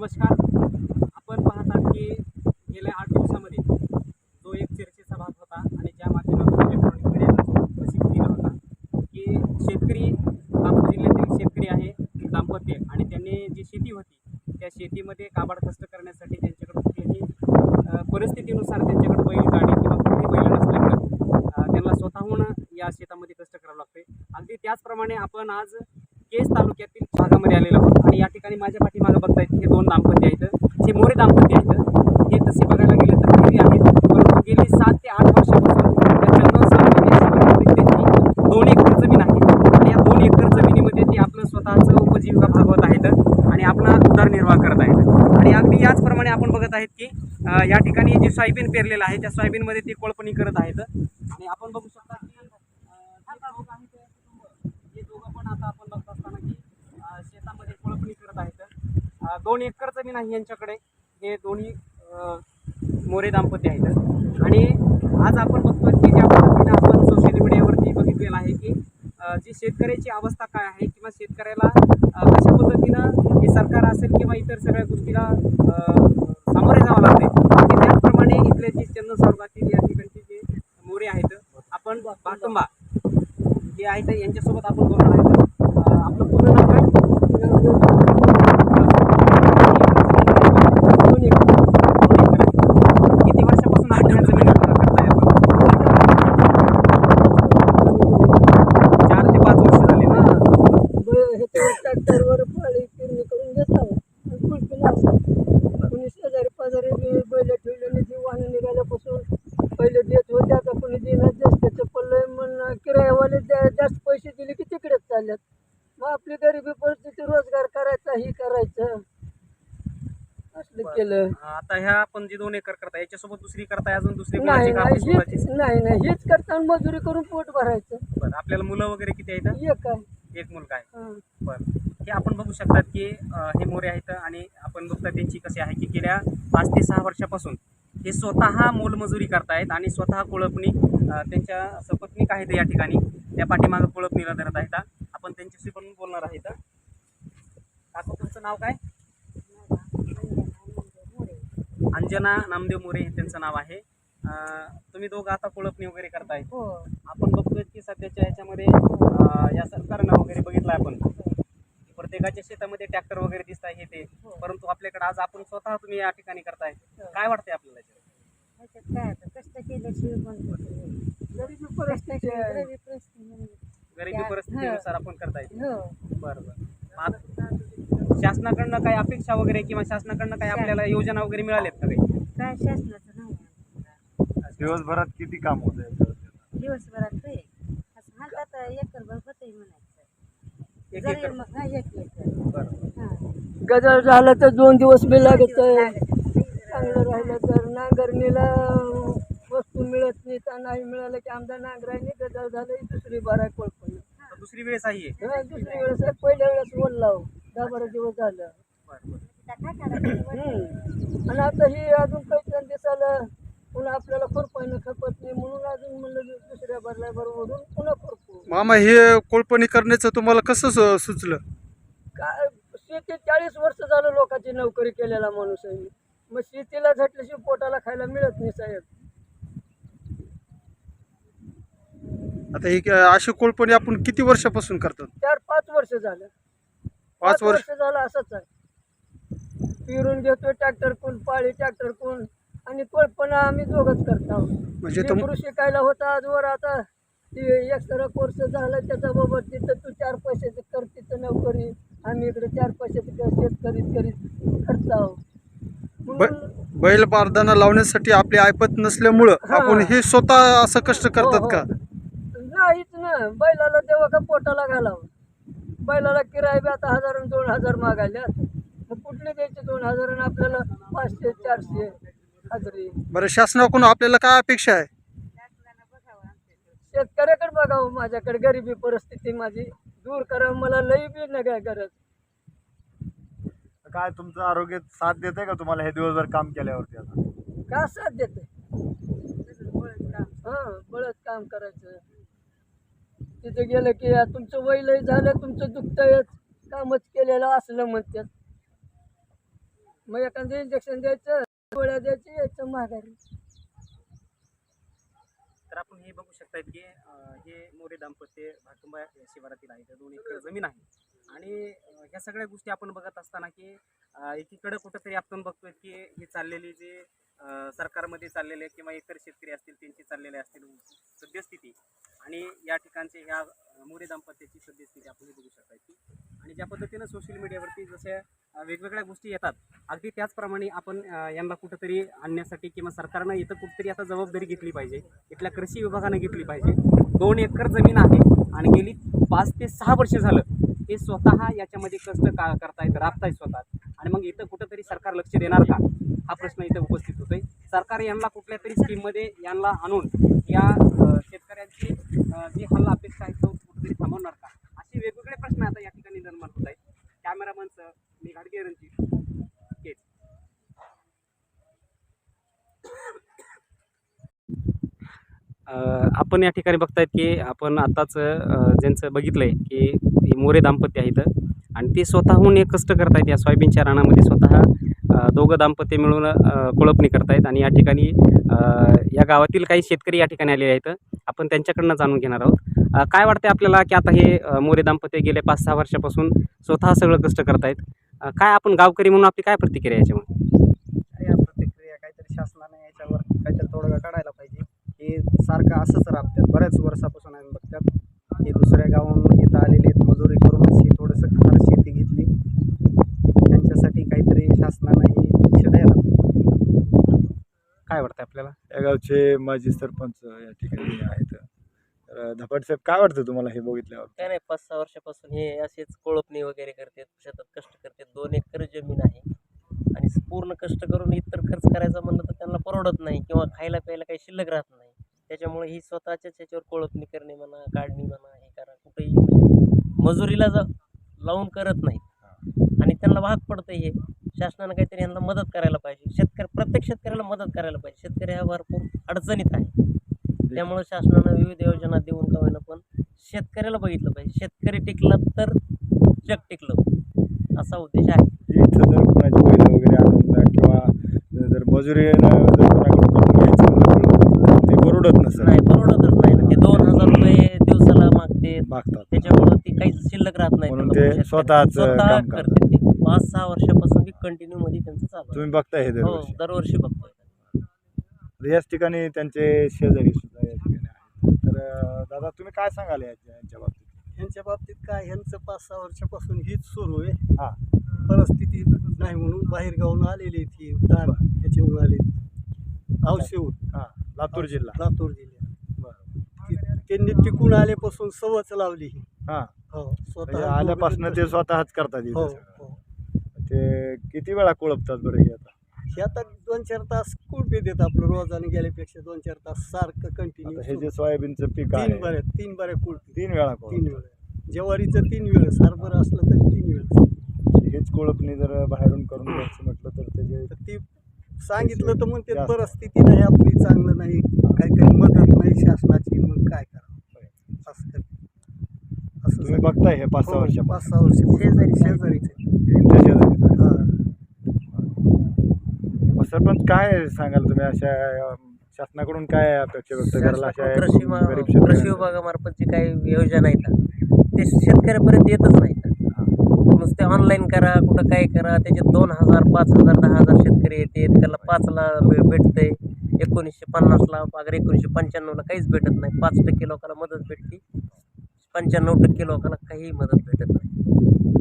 नमस्कार. आपण पाहतात की गेल्या आठ दिवसामध्ये जो एक चर्चेचा भाग होता आणि ज्या माध्यमातून इलेक्ट्रॉनिक मीडियाला प्रसिद्ध दिला होता की शेतकरी नागपूर जिल्ह्यातील शेतकरी आहे दाम्पत्य आणि त्यांनी जी शेती होती त्या शेतीमध्ये काबाड कष्ट करण्यासाठी त्यांच्याकडे कुठलीही परिस्थितीनुसार त्यांच्याकडे बैलगाडी किंवा कुठलीही बैल नसल्यामुळे त्यांना स्वतःहून या शेतामध्ये कष्ट करावं लागते. अगदी त्याचप्रमाणे आपण आज केस तालुक्यातील भागामध्ये आलेलो आहोत. आणि या ठिकाणी माझ्या पाठीमागं बघतायत हे दोन दाम्पत्य आहेत. हे मोरे दाम्पत्य आहेत. हे तसे बघायला गेलं तर किती आहेत. परंतु गेली सात ते आठ वर्षापासून त्यांच्या त्यांची दोन एकर जमीन आहे. आणि या दोन एकर जमिनीमध्ये ते आपलं स्वतःचं उपजीविका भागवत आहेत आणि आपला उदरनिर्वाह करत आहेत. आणि अगदी याचप्रमाणे आपण बघत आहेत की या ठिकाणी जे सोयाबीन पेरलेलं आहे त्या सोयाबीनमध्ये ते कोळपणी करत आहेत. आणि आपण बघू शकतो की अं, जे लोक आहेत ते कुटुंब, हे दोघं पण आता आपण बघत असताना की अं, शेतामध्ये कोळपणी करत आहेत अं, दोन एकर जमीन आहे यांच्याकडे. हे दोन्ही मोरे दाम्पत्य आहेत. आणि आज आपण बघतो की ज्या पद्धतीनं आपण सोशल मीडियावरती बघितलेलं आहे की जी शेतकऱ्याची अवस्था काय आहे किंवा शेतकऱ्याला कशा पद्धतीनं हे सरकार असेल किंवा इतर सगळ्या गोष्टीला सामोरे जावं लागते आणि त्याचप्रमाणे इथले जे चंदन या ठिकाणचे जे मोरे आहेत आपण पाटुंबा जे आहेत यांच्यासोबत आपण बोलणार आहेत अं, आपलं पूर्ण नाव काय दोन एकर. दोन एकर आहे. किती वर्षापासून आपण या जमिनीत करताय आपण चार ते पाच वर्ष झाले ना ह्याच्यावर ट्रॅक्टरवर फळी पेरणी करून देतात आणि कुलपी लावतात कोणी शेजारी पाजारी बी बैल ठेवल्याने जी वाहन निघाल्यापासून पहिले देत होते आता कोणी देणार जास्त त्याचं पडलंय म्हणून किरायावाले जा- जास्त पैसे दिले की तिकडेच चालल्यात मग आपली गरिबी परिस्थिती रोजगार करायचा ही करायचं. असलं केलं. आता ह्या आपण जे दोन एकर करताय याच्यासोबत दुसरी करताय अजून दुसरी नाही कोणाची नाही हेच स्वतःची? नाही नाही हेच करताना मजुरी करून पोट भरायचं. बरं आपल्याला मुलं वगैरे किती आहेत एक एक मुलगा आहे. हां. बरं. हे आपण बघू शकतात की अं, हे मोरे आहेत आणि आपण बघतात त्यांची कशी आहे की गेल्या पाच ते सहा वर्षापासून हे स्वतः मोलमजुरी करतायत आणि स्वतः कोळपणी अं, त्यांच्या सपत्नीक आहेत या ठिकाणी? त्या पाठीमागं कोळपणीला धरत आहेत त्यांच्याशी पण बोलणार आहेत काकू तुमचं नाव काय? अंजना नामदेव मोरे हे त्यांचं नाव आहे. तुम्ही दोघं आता कोळपणी वगैरे करताय. हो. आपण बघतोय की सध्याच्या ह्याच्यामध्ये या सरकारनं वगैरे बघितलं आपण. प्रत्येकाच्या शेतामध्ये ट्रॅक्टर वगैरे दिसत आहे हे ते. हो. परंतु आपल्याकडे आज आपण स्वतः तुम्ही या ठिकाणी करताय. काय वाटतंय आपल्याला कष्ट केल्याशिवाय गरिबी परिस्थितीनुसार आपण करताय हो. बरं बरं. शासनाकडनं काही अपेक्षा वगैरे किंवा शासनाकडनं काही आपल्याला योजना वगैरे मिळाल्यात का काही? काय शासनाचं नाही दिवसभरात किती काम होत दिवसभरात ते असं एकर म्हणायचं. एक मग हा, एकर. गजर झालं तर दोन दिवस बी लागत चांगलं राहिलं तर नांगरणीला वस्तू मिळत नाही तर नाही मिळालं की आमदा नांगराने गजर झालं दुसरी बारा तर दुसरी वेळेस आहे. हे. हा दुसरी वेळेस आहे, पहिल्या वेळेस बोललाव दहा बारा दिवस झालं. बरं बरं. हम्म. आणि आता ही अजून काही छान दिसायला पुन्हा आपल्याला खुरपायनं खपत नाही. म्हणून अजून म्हणलं की दुसऱ्या भरल्या बरोबर पुन्हा खुरपू. मामा हे कोळपणी करण्याचं तुम्हाला कसं सु- सुचलं? काय शेती चाळीस वर्ष झालं लोकांची नोकरी केलेला माणूस आहे. मी. मग शेतीला झटल्याशिवाय पोटाला खायला मिळत नाही साहेब. आता ही क- अशी कोळपणी आपण किती वर्षापासून करतात? चार पाच वर्ष झालं. पाच वर्ष. झालं असंच आहे. पिरून घेतोय ट्रॅक्टर कोण पाळी ट्रॅक्टर कोण आणि कोळपणा आम्ही दोघंच करतो म्हणजे तुम लेकरू शिकायला होता आजवर आता एक्स्ट्रा कोर्स झाला त्याचा बाबत तिथं तू चार पैशाचं कर तिथं नोकरी आम्ही इकडे चार पैशाचं कर शेत करीत करीत करतो म्हणून बैल बारदाना लावण्यासाठी आपली ऐपत नसल्यामुळं हा. आपण हे स्वतः असं कष्ट करतात हो, का? हो. नाहीच ना बैलाला तेव्हा का पोटाला घालावं? बैलाला किराया बी आता हजार दोन हजार मागायल्यात मग कुठले द्यायचे दोन हजार आणि आपल्याला पाचशे चारशे हजरी बरं शासनाकडून आपल्याला काय अपेक्षा आहे? शेतकऱ्याकडे बघावं माझ्याकडे. गरिबी परिस्थिती माझी. दूर करा मला लई बी न काय गरज. काय तुमचं आरोग्य साथ देते का तुम्हाला हे दिवसभर काम केल्यावरती आता? का साथ देते हा बळच काम करायचं. तिथे गेलं की "या, तुमचं वय लय झालं तुमचं दुखतंय कामच केलेलं असलं म्हणतात मग एखादं इंजेक्शन द्यायचं गोळ्या द्यायची यायचं माघारी. तर आपण हे बघू शकताय की अं, हे मोरे दाम्पत्य भाटुंबा या शिवारातील आहे दोन एकर जमीन आहे. आणि अं, ह्या सगळ्या गोष्टी आपण बघत असताना की अं, एकीकडे कुठंतरी आपण बघतोय की ही चाललेली जे सरकारमध्ये चाललेले किंवा इतर शेतकरी असतील त्यांची चाललेले असतील सद्यस्थिती. आणि या ठिकाणचे ह्या मोरे दाम्पत्याची सद्यस्थिती आपण बघू शकताय की आणि ज्या पद्धतीनं सोशल मीडियावरती जशा वेगवेगळ्या गोष्टी येतात अगदी त्याचप्रमाणे आपण यांना कुठंतरी आणण्यासाठी किंवा सरकारनं इथं कुठंतरी आता जबाबदारी घेतली पाहिजे. इथल्या कृषी विभागानं घेतली पाहिजे. दोन एकर जमीन आहे आणि गेली पाच ते सहा वर्ष झालं ते स्वतः याच्यामध्ये कष्ट का करतायत राबतायत स्वतः. आणि मग इथं कुठंतरी सरकार लक्ष देणार का? हा प्रश्न इथं उपस्थित होतोय. सरकार यांना कुठल्या तरी स्कीममध्ये यांना आणून या शेतकऱ्यांची जी हल्ला अपेक्षा आहे तो कुठेतरी थांबवणार का? असे वेगवेगळे प्रश्न आता या ठिकाणी निर्माण होत आहेत. कॅमेरामनचं मी गाडगे रणजित. आपण या ठिकाणी बघतायत की आपण आताच ज्यांचं बघितलं आहे की हे मोरे दाम्पत्य आहेत. आणि ते स्वतःहून एक कष्ट करतायत या सोयाबीनच्या रानामध्ये स्वतः. दोघं दाम्पत्य मिळून अ, कोळपणी करतायत आणि या ठिकाणी या गावातील काही शेतकरी या ठिकाणी आलेले आहेत. आपण त्यांच्याकडनं जाणून घेणार आहोत. काय वाटते आपल्याला की आता हे मोरे दाम्पत्य गेले पाच सहा वर्षापासून स्वतः सगळं कष्ट करतायत? काय आपण गावकरी म्हणून आपली काय प्रतिक्रिया आहे याच्यामध्ये? या प्रतिक्रिया काहीतरी शासनाने याच्यावर काहीतरी तोडगा काढायला पाहिजे. हे सारखं असंच राबतात बऱ्याच वर्षापासून आम्ही बघतात हे दुसऱ्या गावाहून इथं आलेले आहेत मजुरी करूनच ही थोडंसं फार शेती घेतली त्यांच्यासाठी काहीतरी शासनानं ही लक्ष द्यायला पाहिजे काय वाटतं आपल्याला या गावचे माजी सरपंच या ठिकाणी आहेत. तर धपाट साहेब काय वाटतं तुम्हाला हे बघितल्यावर? काय नाही पाच सहा वर्षापासून हे असेच कोळपणी वगैरे करतात शेतात कष्ट करतात. दोन एकर जमीन आहे. आणि पूर्ण कष्ट करून इतर खर्च करायचा म्हणलं तर त्यांना परवडत नाही किंवा खायला प्यायला काही शिल्लक राहत नाही. त्याच्यामुळे ही स्वतःच्याच ह्याच्यावर कोळपणी करणे म्हणा काढणी म्हणा हे करा. कुठेही म्हणजे मजुरीला जा लावून करत नाहीत. आणि त्यांना भाग पडतं हे. शासनानं काहीतरी यांना मदत करायला पाहिजे. शेतकरी प्रत्येक शेतकऱ्याला मदत करायला पाहिजे. शेतकरी हा भरपूर अडचणीत आहे. त्यामुळं शासनानं विविध योजना देऊन का पण शेतकऱ्याला बघितलं पाहिजे. शेतकरी टिकला तर जग टिकलं. असा उद्देश आहे. इथं जर कोणाची बैल वगैरे आणून द्या किंवा जर मजुरीनं जर कोणाकडून करून घ्यायचं म्हणलं तर ते परवडत नसेल. नाही परवडतच नाही. ना ते दोन हजार रुपये दिवसाला मागते. मागतात. त्याच्यामुळं ती काहीच शिल्लक राहत नाही म्हणून ते. स्वतःच स्वतः काम करतात. करते ते. पाच सहा वर्षापासून बी कंटिन्यू मध्ये त्यांचं चालू आहे. तुम्ही बघताय हे हो दरवर्षी दरवर्षी बघतोय याच ठिकाणी त्यांचे शेजारी सुद्धा या ठिकाणी आहेत. तर अं, दादा तुम्ही काय सांगाल याच्या यांच्या बाबतीत? ह्यांच्या बाबतीत काय? ह्यांचं पाच सहा वर्षापासून हीच सुरू आहे. हा. परिस्थिती नाही म्हणून बाहेर गावून आलेली ती दान ह्याच्याहून आले औषध हां. लातूर जिल्हा. लातूर जिल्ह्यात. बरं. ती- त्यांनी टिकून आल्यापासून सवच लावली ही. हां. हो म्हणजे स्वतः आल्यापासून ते स्वतःच करतात हो सगळं. हो. ते किती वेळा कोळपतात बरं हे आता? हे आता दोन चार तास कुळपी देत आपलं रोजाने गेल्यापेक्षा दोन चार तास सारखं आता हे कंटिन्यू जे सोयाबीनचं पीक तीन आहे. बऱ्या तीन बऱ्या कुळपी. तीन वेळा तीन कोळप वेळ. ज्वारीचं तीन वेळेस हरभरा असलं तरी तीन वेळेस हेच कोळपणी जर बाहेरून करून घ्यायचं म्हटलं तर त्याचे तर ती सांगितलं तर म्हणते जास्त. परिस्थिती नाही आपली चांगलं नाही. काही काही मदत नाही शासनाची मग काय करावं? असं कर- असं तुम्ही. बघताय हे पाच सहा हो, वर्षापासून. पाच सहा वर्ष. शेजारी- शेजारीचे. हा. सरपंच काय सांगाल तुम्ही अशा अं, शासनाकडून काय अपेक्षा व्यक्त कराल? अशा कृषी मा- गरीब कृषी शेतकऱ्यांच्या? विभागामार्फत जी काही योजना आहेत ते शेतकऱ्यापर्यंत येतच नाहीत. नुसते ऑनलाईन करा कुठं काय करा त्याच्यात दोन हजार पाच हजार दहा हजार शेतकरी येतात त्याला पाचला भे- भेटतंय. एकोणीसशे पन्नासला अगर एकोणीसशे पंच्याण्णवला काहीच भेटत नाही. पाच टक्के लोकांना मदत भेटते. पंच्याण्णव टक्के लोकांना काहीही मदत भेटत नाही.